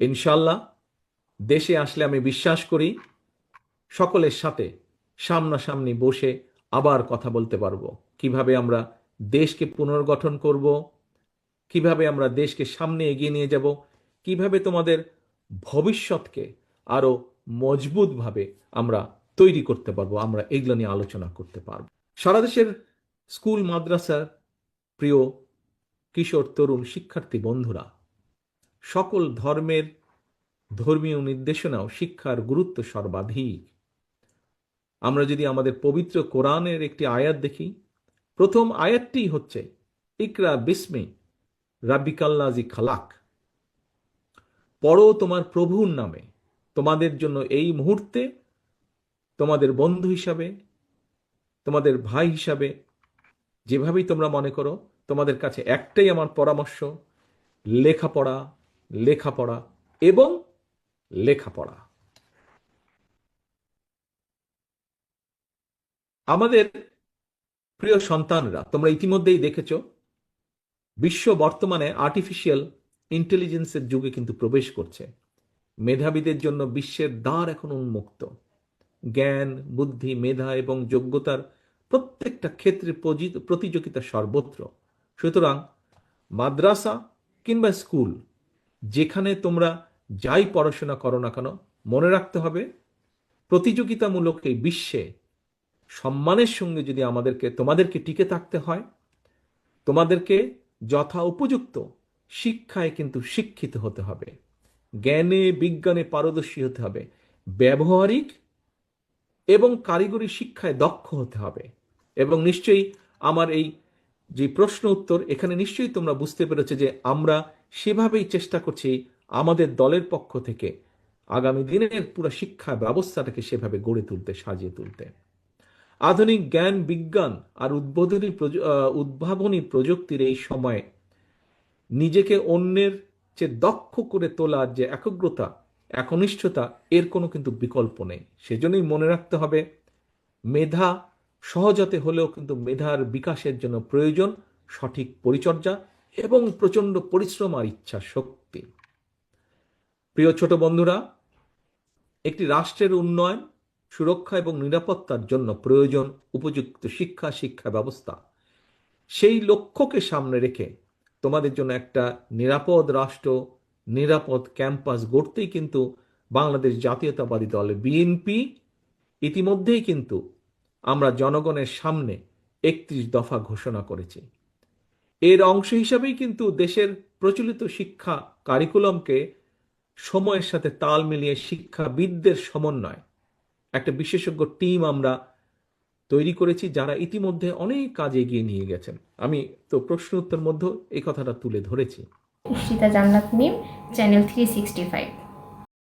ইনশাল্লাহ দেশে আসলে আমি বিশ্বাস করি সকলের সাথে সামনাসামনি বসে আবার কথা বলতে পারব। কীভাবে আমরা দেশকে পুনর্গঠন করব, কীভাবে আমরা দেশকে সামনে এগিয়ে নিয়ে যাব, কীভাবে তোমাদের ভবিষ্যৎকে আরও মজবুতভাবে আমরা তৈরি করতে পারব, আমরা এগুলো নিয়ে আলোচনা করতে পারব। সারা দেশের স্কুল, মাদ্রাসার প্রিয় কিশোর, তরুণ, শিক্ষার্থী, বন্ধুরা সকল ধর্মের ধর্মীয় নির্দেশনাও শিক্ষার গুরুত্ব সর্বাধিক। আমরা যদি আমাদের পবিত্র কোরআনের একটি আয়াত দেখি, প্রথম আয়াতটি হচ্ছে, ইকরা বিস্মে রাবিকাল্লাজি খালাক। পড়ো তোমার প্রভুর নামে, তোমাদের জন্য এই মুহূর্তে তোমাদের বন্ধু হিসাবে, তোমাদের ভাই হিসাবে, যেভাবেই তোমরা মনে করো, তোমাদের কাছে একটাই আমার পরামর্শ, লেখাপড়া লেখাপড়া এবং লেখাপড়া। আমাদের প্রিয় সন্তানরা, তোমরা ইতিমধ্যেই দেখেছ, বিশ্ব বর্তমানে আর্টিফিশিয়াল ইন্টেলিজেন্সের যুগে কিন্তু প্রবেশ করছে। মেধাবীদের জন্য বিশ্বের দ্বার এখন উন্মুক্ত। জ্ঞান, বুদ্ধি, মেধা এবং যোগ্যতার প্রত্যেকটা ক্ষেত্রে প্রতিযোগিতা সর্বত্র। সুতরাং মাদ্রাসা কিংবা স্কুল যেখানে তোমরা যাই পড়াশোনা করো না কেন, মনে রাখতে হবে প্রতিযোগিতামূলক এই বিশ্বে সম্মানের সঙ্গে যদি আমাদেরকে, তোমাদেরকে টিকে থাকতে হয়, তোমাদেরকে যথা উপযুক্ত শিক্ষায় কিন্তু শিক্ষিত হতে হবে, জ্ঞানে, বিজ্ঞানে পারদর্শী হতে হবে, ব্যবহারিক এবং কারিগরি শিক্ষায় দক্ষ হতে হবে এবং নিশ্চয়ই আমার এই যে প্রশ্ন উত্তর এখানে নিশ্চয়ই তোমরা বুঝতে পেরেছ যে আমরা সেভাবেই চেষ্টা করছি আমাদের দলের পক্ষ থেকে আগামী দিনের পুরো শিক্ষা ব্যবস্থাটাকে সেভাবে গড়ে তুলতে, সাজিয়ে তুলতে। আধুনিক জ্ঞান, বিজ্ঞান আর উদ্বোধনী উদ্ভাবনী প্রযুক্তির এই সময়ে নিজেকে অন্যের চেয়ে দক্ষ করে তোলার যে একগ্রতা, একনিষ্ঠতা, এর কোনো কিন্তু বিকল্প নেই। সেজন্যই মনে রাখতে হবে, মেধা সহজতে হলেও কিন্তু মেধার বিকাশের জন্য প্রয়োজন সঠিক পরিচর্যা এবং প্রচণ্ড পরিশ্রম আর ইচ্ছা শক্তি। প্রিয় ছোট বন্ধুরা, একটি রাষ্ট্রের উন্নয়ন, সুরক্ষা এবং নিরাপত্তার জন্য প্রয়োজন উপযুক্ত শিক্ষা শিক্ষা ব্যবস্থা। সেই লক্ষ্যকে সামনে রেখে তোমাদের জন্য একটা নিরাপদ রাষ্ট্র, নিরাপদ ক্যাম্পাস গড়তেই কিন্তু বাংলাদেশ জাতীয়তাবাদী দল বিএনপি ইতিমধ্যেই কিন্তু আমরা জনগণের সামনে একত্রিশ দফা ঘোষণা করেছি। এর অংশ হিসাবেই কিন্তু দেশের প্রচলিত শিক্ষা কারিকুলামকে সময়ের সাথে তাল মিলিয়ে শিক্ষাবিদদের সমন্বয়, একটা বিশেষজ্ঞ টিম আমরা তৈরি করেছি যারা ইতিমধ্যে অনেক কাজ এগিয়ে নিয়ে গেছেন। আমি তো প্রশ্ন উত্তর মধ্যে এই কথাটা তুলে ধরেছি। Channel three sixty five